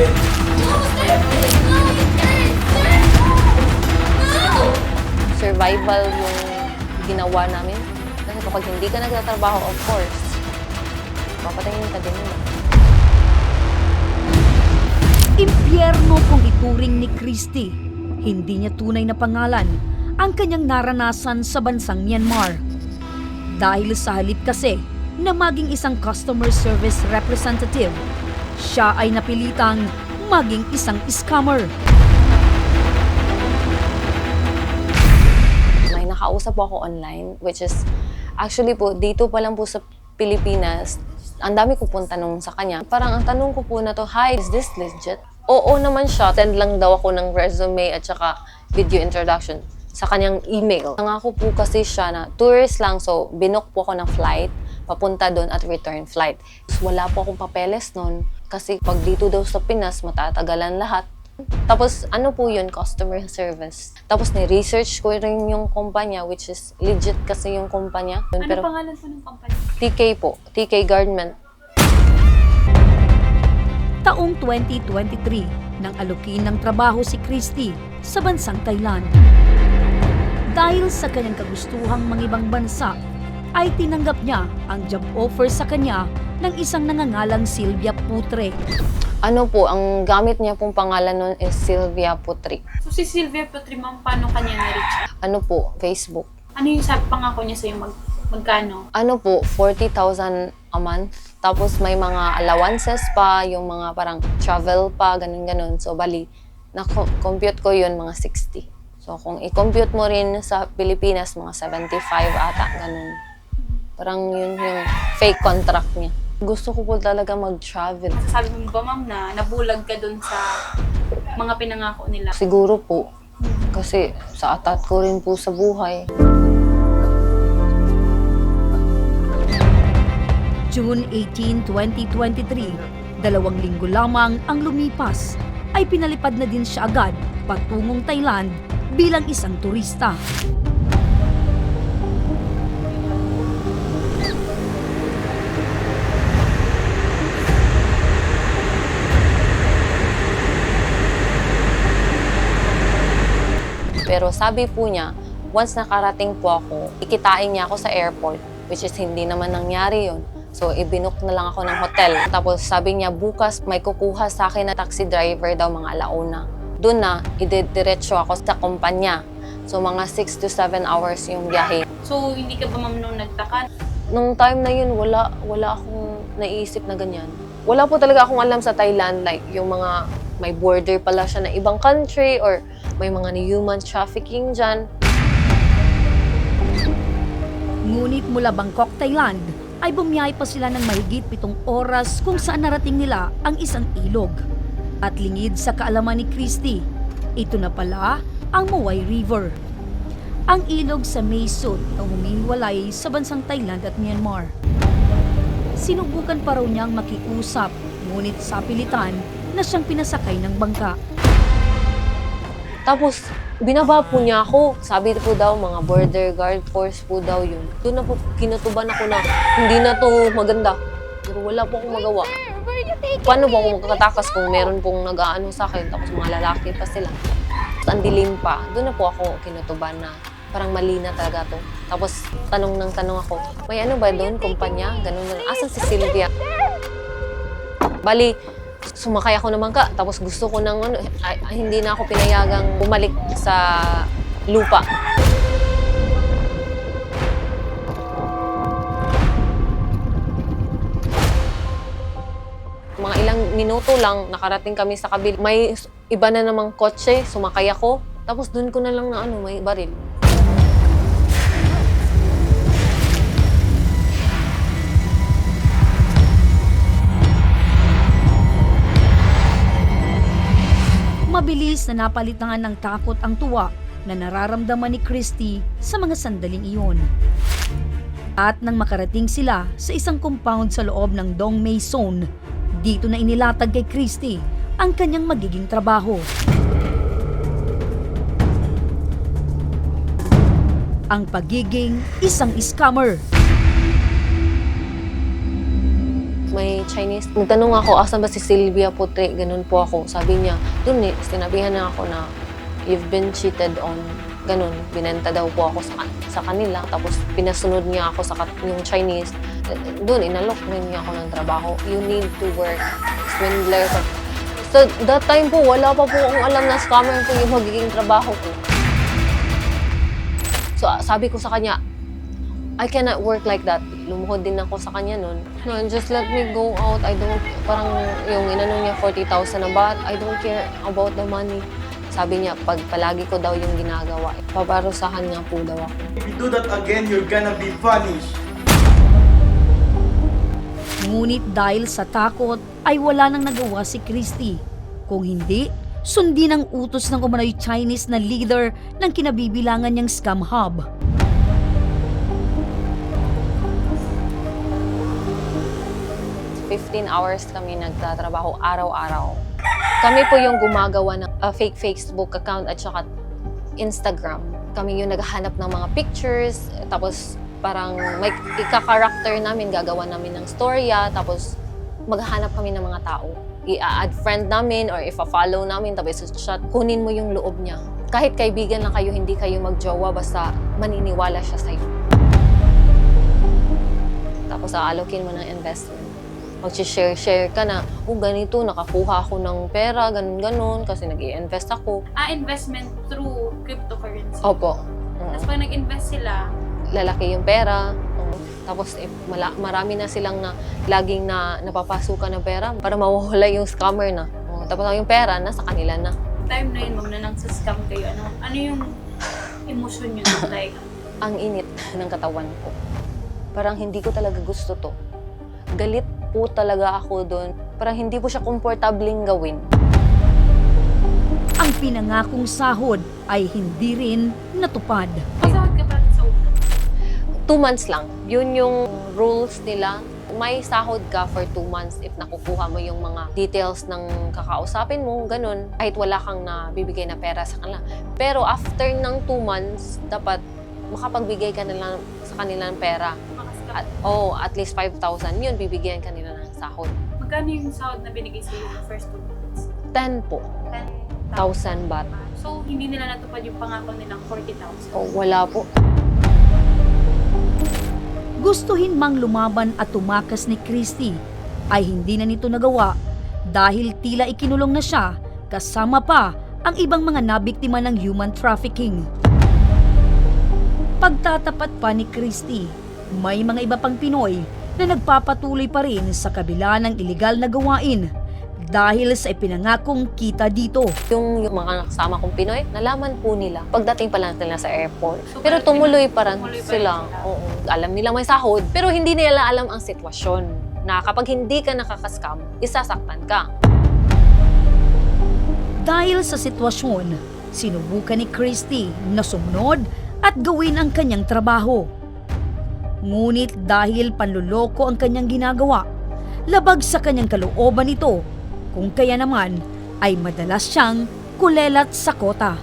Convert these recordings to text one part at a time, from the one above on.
again. Survival yung ginawa namin. Kasi kapag hindi ka nagtatrabaho, of course, papatayin ka din nila. Impyerno kung ituring ni Christy. Hindi niya tunay na pangalan ang kanyang naranasan sa bansang Myanmar. Dahil sa halip kasi na maging isang customer service representative, siya ay napilitang maging isang scammer. May nakausap po ako online, which is, actually po, dito pa lang po sa Pilipinas, ang dami ko pong tanong sa kanya. Parang ang tanong ko po na to, Hi, is this legit? Oo naman siya. Send lang daw ako ng resume at saka video introduction sa kanyang email. Nangako po kasi siya na tourist lang, so binook po ako ng flight, papunta doon at return flight. Wala po akong papeles noon kasi pag dito daw sa Pinas, matatagalan lahat. Tapos, ano po yun? Customer service. Tapos, ni-research ko rin yung kumpanya, which is legit kasi yung kumpanya. Ano Pero, pangalan po ng company? TK po. TK Garment. Taong 2023 nang alukin ng trabaho si Christy sa bansang Thailand. Dahil sa kanyang kagustuhang mangibang bansa, ay tinanggap niya ang job offer sa kanya ng isang nangangalang Sylvia Putre. Ano po, ang gamit niya pong pangalan nun is Sylvia Putri. So si Sylvia Petri, ma'am, paano kanya na-reach? Ano po, Facebook. Ano yung sabi pangako niya sa'yo mag, magkano? Ano po, 40,000 a month. Tapos may mga allowances pa, yung mga parang travel pa, ganun-ganun. So, bali, na-compute ko yun mga 60. So, kung i-compute mo rin sa Pilipinas, mga 75 ata, ganun. Parang yun yung fake contract niya. Gusto ko po talaga mag-travel. Sabi mo ba, ma'am, na nabulag ka dun sa mga pinangako nila? Siguro po. Kasi sa atat ko rin po sa buhay. June 18, 2023, dalawang linggo lamang ang lumipas, ay pinalipad na din siya agad patungong Thailand bilang isang turista. Pero sabi po niya, once nakarating po ako, ikitain niya ako sa airport, which is hindi naman nangyari yon. So, ibinok na lang ako ng hotel. Tapos sabi niya, bukas may kukuha sa akin na taxi driver daw mga alauna. Doon na, ididiretso ako sa kumpanya. So, mga 6 to 7 hours yung biyahe. So, hindi ka ba, ma'am, nung nagtaka? Nung time na yun, wala, wala akong naisip na ganyan. Wala po talaga akong alam sa Thailand, like yung mga may border pala siya na ibang country or may mga human trafficking dyan. Ngunit mula Bangkok, Thailand, ay bumiyahe pa sila ng mahigit pitong oras kung saan narating nila ang isang ilog. At lingid sa kaalaman ni Christy, ito na pala ang Mawai River. Ang ilog sa Maysod na humihiwalay sa bansang Thailand at Myanmar. Sinubukan pa raw niyang makiusap, ngunit sa pilitan na siyang pinasakay ng bangka. Tapos, binaba po niya ako. Sabi po daw, mga border guard force po daw yun. Doon na po kinutuban ako na hindi na to maganda. Pero wala po akong magawa. Paano po ako magkakatakas kung meron pong nag-aano sa akin tapos mga lalaki pa sila. Ang dilim pa. Doon na po ako kinutuban na parang mali na talaga to. Tapos tanong ng tanong ako, may ano ba doon, kumpanya? Ganun na. Asan si Sylvia? Bali, sumakay ako naman ka. Tapos gusto ko ng ano, hindi na ako pinayagang bumalik sa lupa. Mga ilang minuto lang, nakarating kami sa kabil. May iba na namang kotse, sumakay ako. Tapos doon ko na lang na ano, may baril. Mabilis na napalitangan ng takot ang tuwa na nararamdaman ni Christy sa mga sandaling iyon. At nang makarating sila sa isang compound sa loob ng Dong May Zone, dito na inilatag kay Christy ang kanyang magiging trabaho. Ang pagiging isang scammer. may Chinese. Nagtanong ako, asan ba si Sylvia Putre? Ganun po ako. Sabi niya, dun eh, sinabihan na ako na you've been cheated on. Ganun, binenta daw po ako sa, sa kanila. Tapos pinasunod niya ako sa yung Chinese. Doon, inalok niya ako ng trabaho. You need to work. Swindler. So, that time po, wala pa po akong alam na scammer po yung magiging trabaho ko. So, sabi ko sa kanya, I cannot work like that. Lumuhod din ako sa kanya nun. No, just let me go out. I don't, parang yung inano niya 40,000 na baht, I don't care about the money. Sabi niya, pag palagi ko daw yung ginagawa, paparusahan niya po daw ako. If you do that again, you're gonna be punished. Ngunit dahil sa takot ay wala nang nagawa si Christy. Kung hindi, sundin ang utos ng umano'y Chinese na leader ng kinabibilangan niyang scam hub. 15 hours kami nagtatrabaho araw-araw. Kami po yung gumagawa ng uh, fake Facebook account at saka Instagram. Kami yung naghahanap ng mga pictures, tapos parang may ika-character namin, gagawa namin ng storya, tapos maghahanap kami ng mga tao. I-add friend namin or if-follow namin, tapos shot, kunin mo yung loob niya. Kahit kaibigan lang kayo, hindi kayo magjowa, basta maniniwala siya sa'yo. Tapos aalokin mo ng investment mag-share-share ka na, oh ganito, nakakuha ako ng pera, ganun-ganun, kasi nag invest ako. Ah, investment through cryptocurrency. Opo. Tapos Mm. pag nag-invest sila, Lalaki yung pera. Mm. Tapos eh, mala- marami na silang na laging na napapasukan ng pera para mawawala yung scammer na. Mm. Tapos yung pera, nasa kanila na. time na yun, ma'am, na nang scam kayo, ano, ano yung emotion nyo? like, Ang init ng katawan ko. Parang hindi ko talaga gusto to. Galit po talaga ako doon. Parang hindi po siya komportabling gawin. Ang pinangakong sahod ay hindi rin natupad. masahod ka pa sa una. two months lang. Yun yung rules nila. May sahod ka for two months if nakukuha mo yung mga details ng kakausapin mo, ganun. Kahit wala kang nabibigay na pera sa kanila. Pero after ng two months, dapat makapagbigay ka na lang sa kanila ng pera. At, oh, at least 5,000. Yun, bibigyan kanila ng sahod. Magkano yung sahod na binigay sa the first two months? 10 po. 10,000. 1,000 baht. So, hindi nila natupad yung pangako nilang 40,000. Oh, wala po. Gustuhin mang lumaban at tumakas ni Christy ay hindi na nito nagawa dahil tila ikinulong na siya kasama pa ang ibang mga nabiktima ng human trafficking. Pagtatapat pa ni Christy, may mga iba pang Pinoy na nagpapatuloy pa rin sa kabila ng iligal na gawain dahil sa ipinangakong kita dito. Yung, yung mga kasama kong Pinoy, nalaman po nila. Pagdating pa lang nila sa airport. So, pero tumuloy pa rin tumuloy pa rin sila. sila. Oo. Alam nila may sahod, pero hindi nila alam ang sitwasyon na kapag hindi ka nakakaskam, isasaktan ka. Dahil sa sitwasyon, sinubukan ni Christy na sumunod at gawin ang kanyang trabaho. Ngunit dahil panluloko ang kanyang ginagawa, labag sa kanyang kalooban ito, kung kaya naman ay madalas siyang kulelat sa kota.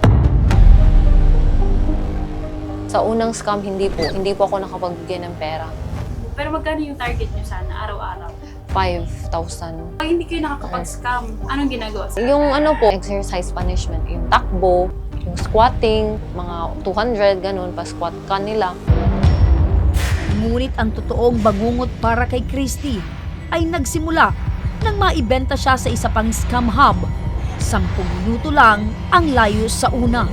Sa unang scam, hindi po. Hindi po ako nakapagbigay ng pera. Pero magkano yung target nyo sana araw-araw? 5,000. Pag hindi kayo nakakapag-scam, anong ginagawa sa Yung ano po, exercise punishment. Yung takbo, yung squatting, mga 200, ganun, pa-squat ka nila. Ngunit ang totoong bangungot para kay Christy ay nagsimula nang maibenta siya sa isa pang scam hub. Sampung minuto lang ang layo sa una.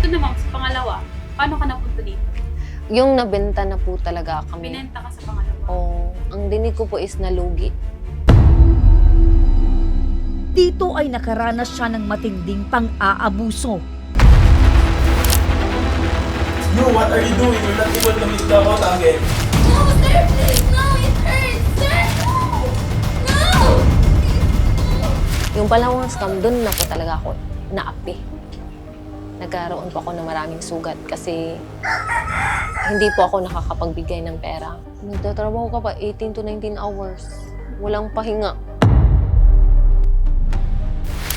Ito naman, sa pangalawa, paano ka napunta dito? Yung nabenta na po talaga kami. Binenta ka sa pangalawa. Oh, ang dinig ko po is nalugi. Dito ay nakaranas siya ng matinding pang-aabuso. You, what are you doing? You're not able to meet the quota again. No, sir, please, no, it hurts, sir, no! No! Yung palawang scam, dun na po talaga ako naapi. Nagkaroon po ako ng maraming sugat kasi hindi po ako nakakapagbigay ng pera. Nagtatrabaho ka pa 18 to 19 hours. Walang pahinga.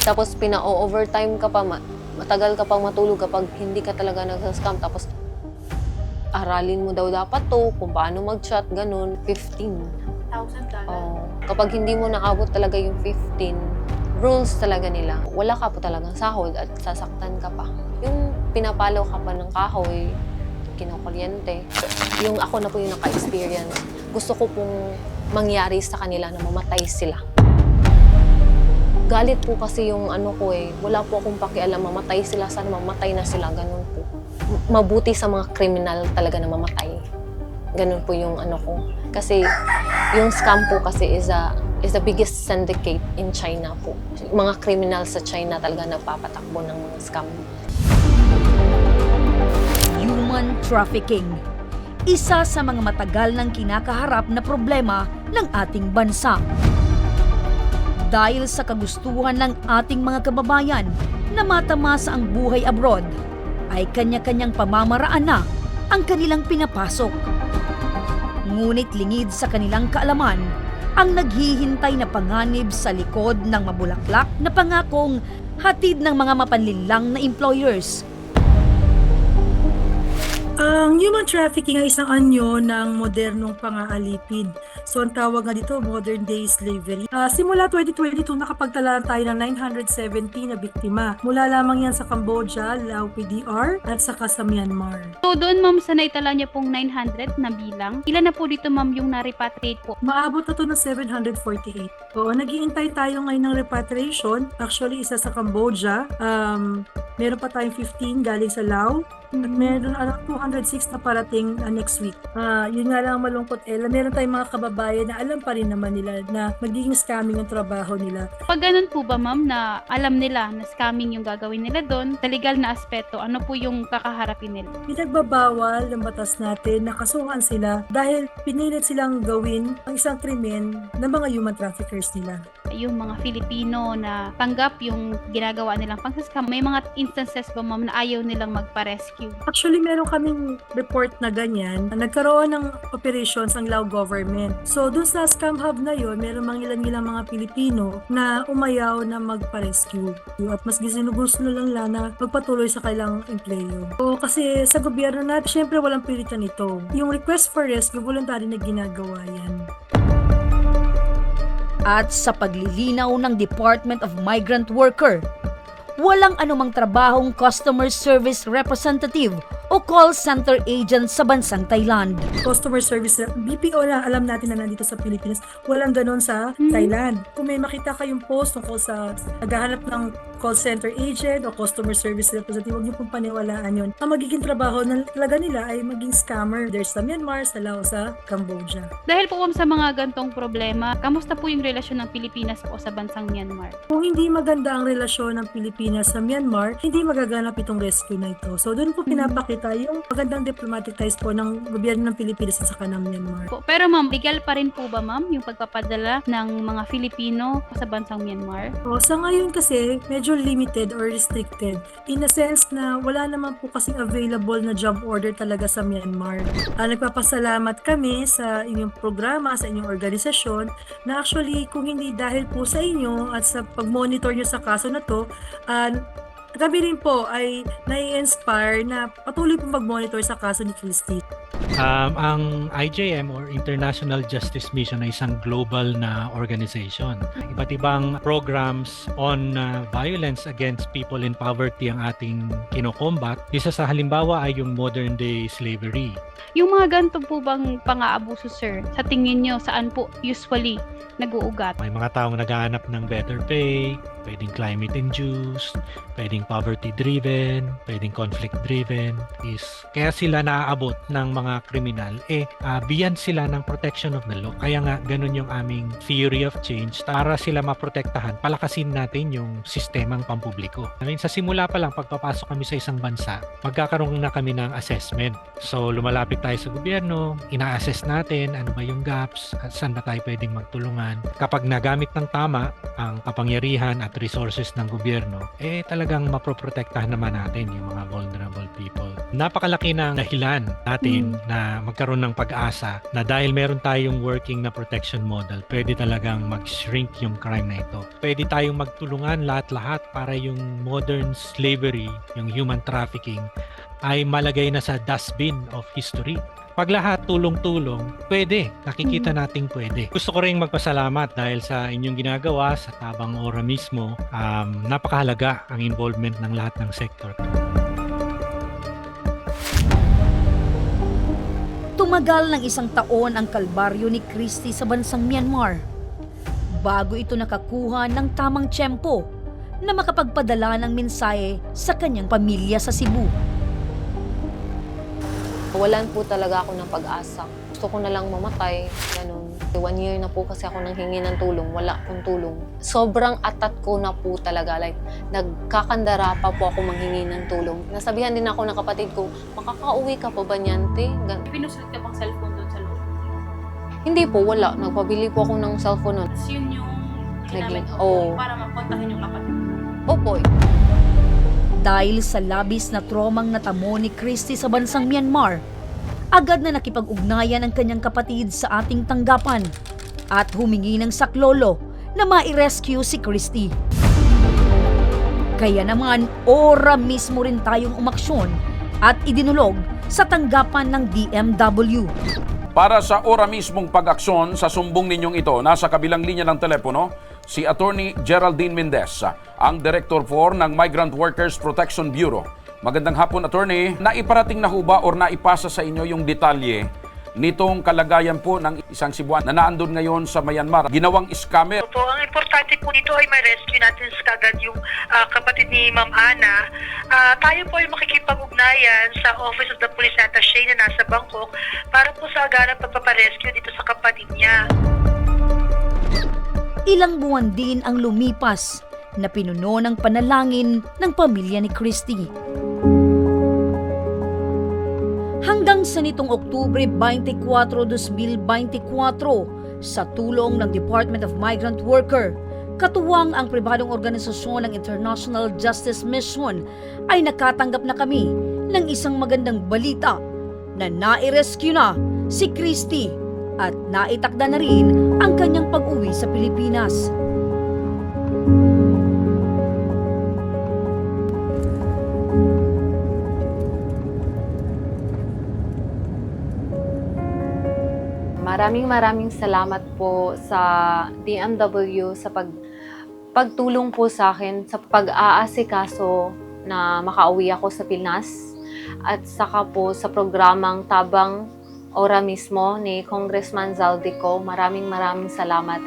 Tapos pina-overtime ka pa, ma- matagal ka pang matulog kapag hindi ka talaga nagsascam. Tapos aralin mo daw dapat to, kung paano mag-chat, ganun. 15. Thousand dollar. Oh, kapag hindi mo naabot talaga yung 15, rules talaga nila. Wala ka po talagang sahod at sasaktan ka pa. Yung pinapalaw ka pa ng kahoy, kinukuryente. Yung ako na po yung naka-experience. Gusto ko pong mangyari sa kanila na mamatay sila. Galit po kasi yung ano ko eh. Wala po akong pakialam. Mamatay sila. Sana mamatay na sila. Ganun Mabuti sa mga kriminal talaga na mamatay. Ganun po yung ano ko. Kasi yung scam po kasi is a is the biggest syndicate in China po. Mga criminal sa China talaga nagpapatakbo ng mga scam. Human trafficking. Isa sa mga matagal nang kinakaharap na problema ng ating bansa. Dahil sa kagustuhan ng ating mga kababayan na matamasa ang buhay abroad, ay kanya-kanyang pamamaraan na ang kanilang pinapasok. Ngunit lingid sa kanilang kaalaman, ang naghihintay na panganib sa likod ng mabulaklak na pangakong hatid ng mga mapanlinlang na employers Ang human trafficking ay isang anyo ng modernong pang-aalipid. So ang tawag nga dito, modern day slavery. Ah, simula 2022, nakapagtala tayo ng 970 na biktima. Mula lamang yan sa Cambodia, Laos PDR, at saka sa Myanmar. So doon ma'am sa naitala niya pong 900 na bilang, ilan na po dito ma'am yung na-repatriate po? Maabot na to ng 748. Oo, nag-iintay tayo ngayon ng repatriation. Actually, isa sa Cambodia. Um, meron pa tayong 15 galing sa Laos. At meron around 206 na parating uh, next week. Ah, yun nga lang ang malungkot Ella. Meron tayong mga kababayan na alam pa rin naman nila na magiging scamming yung trabaho nila. Pag ganun po ba ma'am na alam nila na scamming yung gagawin nila doon, sa legal na aspeto, ano po yung kakaharapin nila? Pinagbabawal ng batas natin na kasuhan sila dahil pinilit silang gawin ang isang krimen ng mga human traffickers nila. Yung mga Filipino na tanggap yung ginagawa nilang pang-scam, may mga instances ba ma'am na ayaw nilang magpa-rescue? Actually, meron kaming report na ganyan. Nagkaroon ng operations ang Lao government. So, dun sa scam hub na yon, meron mga ilan-ilang mga Pilipino na umayaw na magpa-rescue. At mas ginugusto lang nila na magpatuloy sa kailang empleyo. So, kasi sa gobyerno natin, syempre walang pilitan ito. Yung request for rescue, voluntary na ginagawa yan. At sa paglilinaw ng Department of Migrant Worker. Walang anumang trabahong customer service representative o call center agent sa bansang Thailand. customer service rep. BPO na alam natin na nandito sa Pilipinas, walang ganun sa Thailand. Kung may makita kayong post tungkol sa naghahanap ng call center agent o customer service representative, huwag niyo pong paniwalaan yun. Ang magiging trabaho na talaga nila ay maging scammer. There's sa Myanmar, sa Laos, sa Cambodia. Dahil po sa mga gantong problema, kamusta po yung relasyon ng Pilipinas po sa bansang Myanmar? Kung hindi maganda ang relasyon ng Pilipinas sa Myanmar, hindi magaganap itong rescue na ito. So doon po pinapakita yung magandang diplomatic ties po ng gobyerno ng Pilipinas at saka ng Myanmar. Po. Pero ma'am, legal pa rin po ba ma'am yung pagpapadala ng mga Filipino sa bansang Myanmar? O, sa ngayon kasi, medyo limited or restricted. In a sense na wala naman po kasing available na job order talaga sa Myanmar. Ah, nagpapasalamat kami sa inyong programa, sa inyong organisasyon, na actually kung hindi dahil po sa inyo at sa pag-monitor nyo sa kaso na to, ah, kami rin po ay nai-inspire na patuloy po mag-monitor sa kaso ni Christy. Um, ang IJM or International Justice Mission ay isang global na organization. Iba't ibang programs on uh, violence against people in poverty ang ating kinokombat. Isa sa halimbawa ay yung modern day slavery. Yung mga ganito po bang pang-aabuso sir, sa tingin nyo saan po usually nag-uugat? May mga taong naghahanap ng better pay, pwedeng climate induced, pwedeng poverty driven, pwedeng conflict driven. Is kaya sila naaabot ng mga kriminal eh ah, beyond sila ng protection of the law. Kaya nga ganun yung aming theory of change para sila maprotektahan. Palakasin natin yung sistemang pampubliko. I mean, sa simula pa lang pagpapasok kami sa isang bansa, magkakaroon na kami ng assessment. So lumalapit tayo sa gobyerno, ina-assess natin ano ba yung gaps, at saan ba tayo pwedeng magtulungan. Kapag nagamit ng tama ang kapangyarihan at resources ng gobyerno, eh talagang maproprotektahan naman natin yung mga vulnerable people. Napakalaki ng dahilan natin na magkaroon ng pag-asa na dahil meron tayong working na protection model, pwede talagang mag-shrink yung crime na ito. Pwede tayong magtulungan lahat-lahat para yung modern slavery, yung human trafficking, ay malagay na sa dustbin of history. Pag lahat tulong-tulong, pwede. Nakikita nating pwede. Gusto ko rin magpasalamat dahil sa inyong ginagawa sa Tabang Ora mismo. Um, napakahalaga ang involvement ng lahat ng sektor. Tumagal ng isang taon ang kalbaryo ni Christy sa bansang Myanmar bago ito nakakuha ng tamang tiyempo na makapagpadala ng mensahe sa kanyang pamilya sa Cebu. Walan po talaga ako ng pag-asa. Gusto ko na lang mamatay, ganun. One year na po kasi ako nang hingi ng tulong, wala akong tulong. Sobrang atat ko na po talaga, like, nagkakandara pa po ako manghingi ng tulong. Nasabihan din ako ng kapatid ko, makakauwi ka pa ba niyan, te? Gan- Pinusulit ka bang cellphone doon sa loob? Hindi po, wala. Nagpabili po ako ng cellphone nun. Tapos yun yung ginamit Naging- mo oo. para makontakin yung kapatid. Opo, Dahil sa labis na tromang natamo ni Christy sa bansang Myanmar, agad na nakipag-ugnayan ang kanyang kapatid sa ating tanggapan at humingi ng saklolo na mai-rescue si Christy. Kaya naman, ora mismo rin tayong umaksyon at idinulog sa tanggapan ng DMW. Para sa ora mismong pag-aksyon sa sumbong ninyong ito, nasa kabilang linya ng telepono, si Attorney Geraldine Mendez, ang Director 4 ng Migrant Workers Protection Bureau. Magandang hapon, Attorney. Naiparating na ho ba or naipasa sa inyo yung detalye nitong kalagayan po ng isang Cebuan na naandun ngayon sa Myanmar, ginawang scammer. Po, ang importante po dito ay may rescue natin kagad yung ah, kapatid ni Ma'am Ana. Ah, tayo po ay makikipag-ugnayan sa Office of the Police Attaché na nasa Bangkok para po sa agarang pagpaparescue dito sa kapatid niya. Ilang buwan din ang lumipas na pinuno ng panalangin ng pamilya ni Christy. Hanggang sa nitong Oktubre 24, 2024, sa tulong ng Department of Migrant Worker, katuwang ang pribadong organisasyon ng International Justice Mission ay nakatanggap na kami ng isang magandang balita na nai-rescue na si Christy at naitakda na rin ang kanyang pag-uwi sa Pilipinas. Maraming maraming salamat po sa DMW sa pag pagtulong po sa akin sa pag-aasikaso na makauwi ako sa Pinas at saka po sa programang Tabang Ora mismo ni Congressman Zaldico. Maraming maraming salamat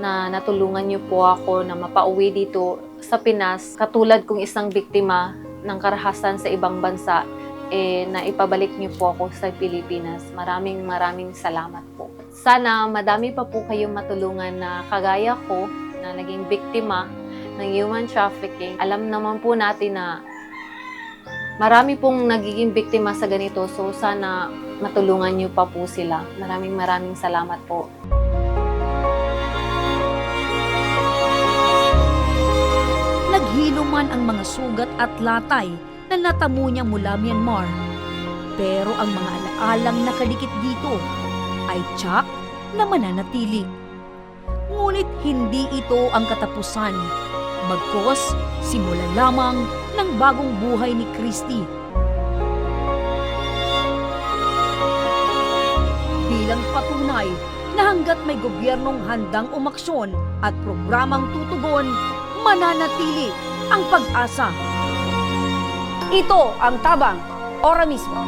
na natulungan niyo po ako na mapauwi dito sa Pinas. Katulad kong isang biktima ng karahasan sa ibang bansa, eh, na ipabalik niyo po ako sa Pilipinas. Maraming maraming salamat po. Sana madami pa po kayong matulungan na kagaya ko na naging biktima ng human trafficking. Alam naman po natin na marami pong nagiging biktima sa ganito. So sana matulungan niyo pa po sila. Maraming maraming salamat po. Naghilo man ang mga sugat at latay na natamo niya mula Myanmar. Pero ang mga alaalang nakadikit dito ay tsak na mananatili. Ngunit hindi ito ang katapusan. Bagkos, simula lamang ng bagong buhay ni Christy. Bilang patunay na hanggat may gobyernong handang umaksyon at programang tutugon, mananatili ang pag-asa. Ito ang tabang, ora mismo.